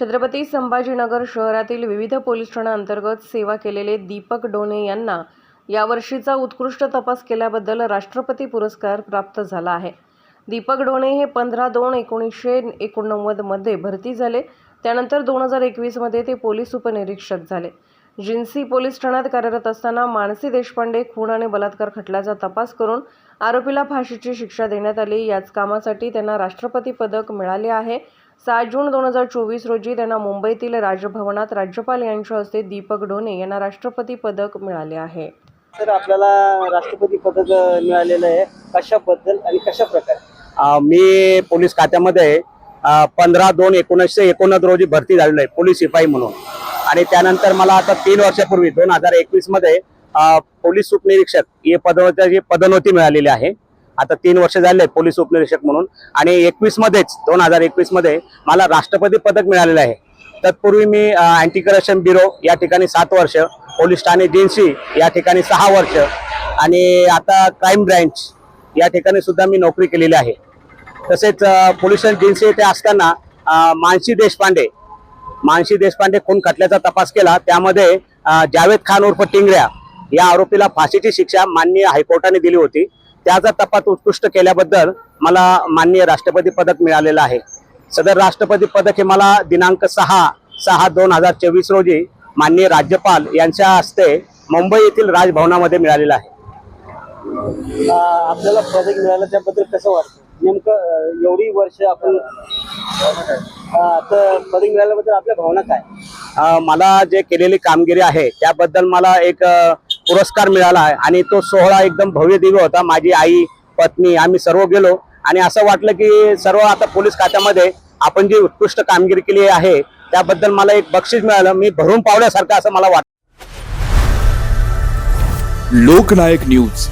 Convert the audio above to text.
छत्रपती संभाजीनगर शहरातील विविध पोलीस ठाण्याअंतर्गत सेवा केलेले दीपक डोणे यांना यावर्षीचा उत्कृष्ट तपास केल्याबद्दल राष्ट्रपती पुरस्कार प्राप्त झाला आहे. दीपक डोणे हे पंधरा दोन एकोणीसशे एकोणनव्वदमध्ये भरती झाले. त्यानंतर दोन हजार एकवीसमध्ये ते पोलीस उपनिरीक्षक झाले. जिन्सी पोलीस ठाण्यात कार्यरत असताना मानसी देशपांडे खून आणि बलात्कार खटल्याचा तपास करून आरोपीला फाशीची शिक्षा देण्यात आली. याच कामासाठी त्यांना राष्ट्रपती पदक मिळाले आहे. सात जून दोन हजार चोवीस रोजी त्यांना मुंबईतील राजभवनात राज्यपाल यांच्या हस्ते दीपक डोने यांना राष्ट्रपती पदक मिळाले आहे. सर आपल्याला राष्ट्रपती पदक मिळालेलं आहे. कशाबद्दल आणि कशा प्रकारे मी पोलीस खात्यामध्ये पंधरा दोन एकोणीसशे एकोणनव्वद रोजी भरती झालेलो आहे पोलीस शिपाई म्हणून. आणि त्यानंतर मला आता तीन वर्षापूर्वी दोन हजार एकवीसमध्ये पोलीस उपनिरीक्षक हे पदोन्नती पदोन्नती मिळालेली आहे. आता तीन वर्ष झाले पोलीस उपनिरीक्षक म्हणून. आणि एकवीस मध्येच दोन हजार एकवीसमध्ये मला राष्ट्रपती पदक मिळालेलं आहे. तत्पूर्वी मी अँटी करप्शन ब्युरो या ठिकाणी सात वर्ष पोलीस ठाणे जिन्सी या ठिकाणी सहा वर्ष आणि आता क्राईम ब्रँच या ठिकाणी सुद्धा मी नोकरी केलेली आहे. तसेच पोलीस जिन्सी येथे असताना मानसी देशपांडे मानसी देशपांडे खून खटल्याचा तपास केला. त्यामध्ये जावेद खान उर्फ टिंगऱ्या या आरोपीला फाशीची शिक्षा माननीय हायकोर्टाने दिली होती. त्याचा तपास उत्कृष्ट केल्याबद्दल मला माननीय राष्ट्रपती पदक मिळालेलं आहे. सदर राष्ट्रपती पदक हे मला दिनांक सहा सहा दोन हजार चोवीस रोजी माननीय राज्यपाल यांच्या हस्ते मुंबई येथील राजभवनामध्ये मिळालेलं आहे. आपल्याला पदक मिळालं त्याबद्दल कसं वाटतं? नेमकं एवढी वर्ष आपण तर पदक मिळाल्याबद्दल आपल्या भावना काय? मला जे केलेली कामगिरी आहे त्याबद्दल मला एक अ, पुरस्कार मिळाला आहे. आणि तो सोहळा एकदम भव्य दिव्य होता. माझी आई पत्नी आम्ही सर्व गेलो. आणि असं वाटलं की सर्व आता पोलीस खात्यामध्ये आपण जी उत्कृष्ट कामगिरी केली आहे त्याबद्दल मला एक बक्षीस मिळालं. मी भरून पावल्यासारखं असं मला वाटतं लोकनायक न्यूज.